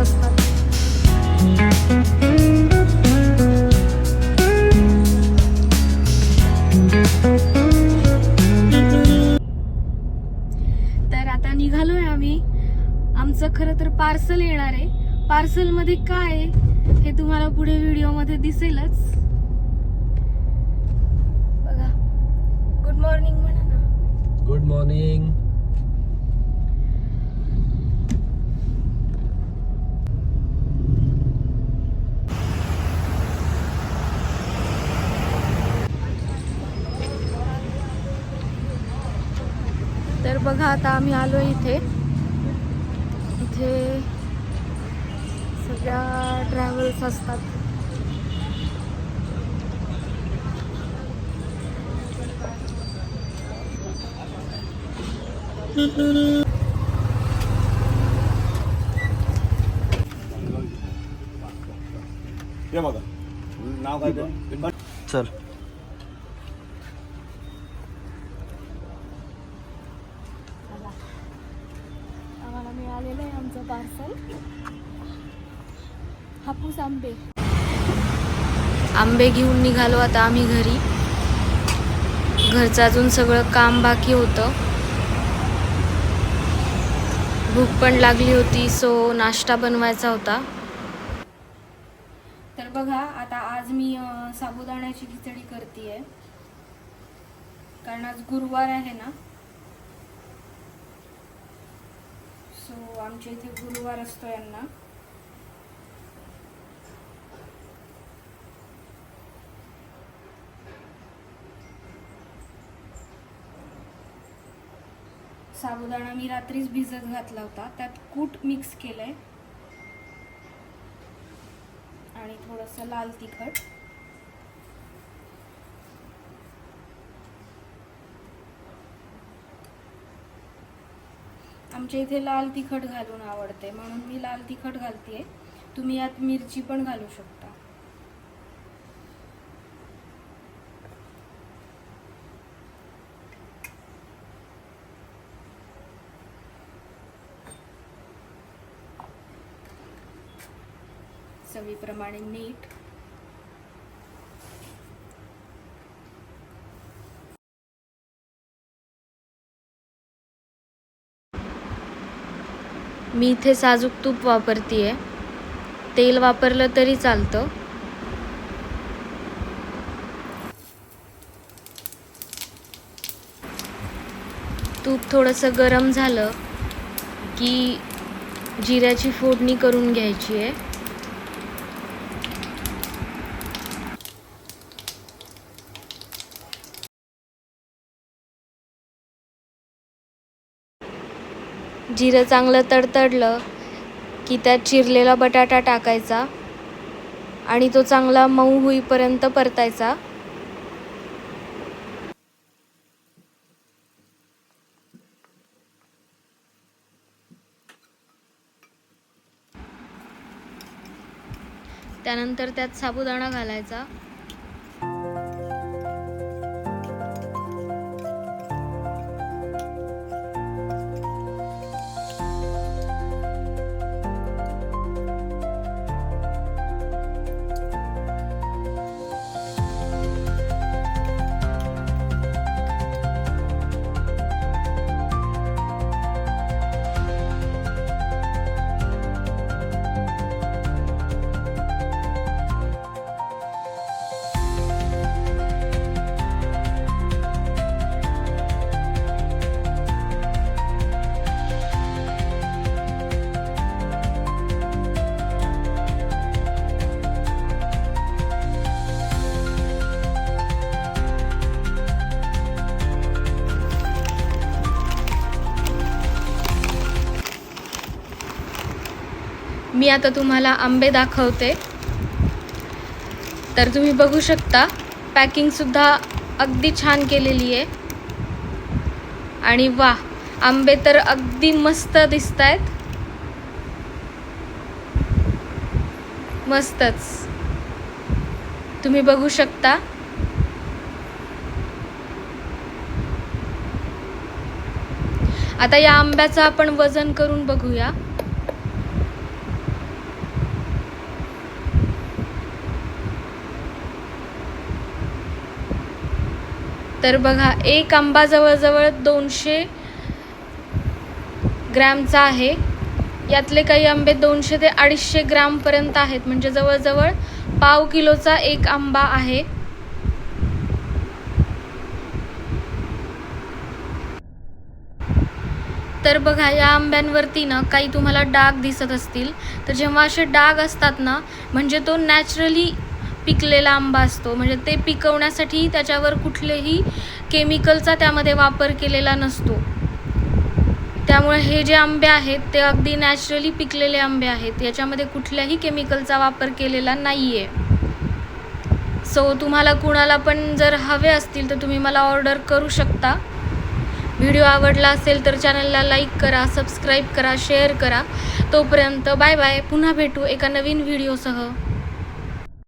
तर आता निघालोय आम्ही. आमचं खरं तर पार्सल येणार आहे. पार्सलमध्ये काय आहे हे तुम्हाला पुढे व्हिडिओमध्ये दिसेलच. बघा. गुड मॉर्निंग म्हणा ना. गुड मॉर्निंग बघा आता आम्ही आलो इथे. इथे सगळ्या ट्रॅव्हल्स असतात. हे बघा. नाव काय ते? चल आम्हाला मिळालेलं आहे आमचं पार्सल हापूस आंबे. आंबे घेऊन निघालो आता आम्ही घरी. घरचं अजून सगळं काम बाकी होतं. भूक पण लागली होती सो नाश्ता बनवायचा होता. तर बघा आता आज मी साबुदाण्याची खिचडी करते कारण आज गुरुवार आहे ना सो आमच्या इथे गुरुवार असतो यांना. साबुदाणा मी रात्रीच भिजत घातला होता. त्यात कूट मिक्स केलंय. आणि थोडंसं लाल तिखट. आमच्या इथे लाल तिखट घालून आवडते म्हणून मी लाल तिखट घालते तुम्ही यात मिरची पण घालू शकता. चवीप्रमाणे मीठ मी इथे साजूक तूप वापरतीये. तेल वापरलं तरी चालतं. तूप थोडंसं गरम झालं की जिऱ्याची फोडणी करून घ्यायची आहे जिरं चांगलं तडतडलं की त्यात चिरलेला बटाटा टाकायचा आणि तो चांगला मऊ होईपर्यंत परतायचा. त्यानंतर त्यात साबुदाणा घालायचा. मी आता तुम्हाला आंबे दाखवते. तर तुम्ही बघू शकता पॅकिंगसुद्धा अगदी छान केलेली आहे. आणि वा आंबे तर अगदी मस्त दिसत आहेत मस्तच. तुम्ही बघू शकता. आता या आंब्याचं आपण वजन करून बघूया. तर बघा एक आंबा जवळजवळ दोनशे ग्रॅमचा आहे. यातले काही आंबे दोनशे ते अडीचशे ग्रामपर्यंत आहेत. म्हणजे जवळजवळ पाव किलोचा एक आंबा आहे. तर बघा या आंब्यांवरती ना काही तुम्हाला डाग दिसत असतील. तर जेव्हा असे डाग असतात ना म्हणजे तो नॅचरली पिकलेला आंबा असतो. म्हणजे ते पिकवण्यासाठी त्याच्यावर कुठलेही केमिकलचा त्यामध्ये वापर केलेला नसतो. त्यामुळे हे जे आंबे आहेत ते अगदी नॅचरली पिकलेले आंबे आहेत. याच्यामध्ये कुठल्याही केमिकलचा वापर केलेला नाही आहे सो तुम्हाला कुणाला पण जर हवे असतील तर तुम्ही मला ऑर्डर करू शकता. व्हिडिओ आवडला असेल तर चॅनलला लाईक करा सबस्क्राईब करा शेअर करा. तोपर्यंत बाय बाय. पुन्हा भेटू एका नवीन व्हिडिओसह.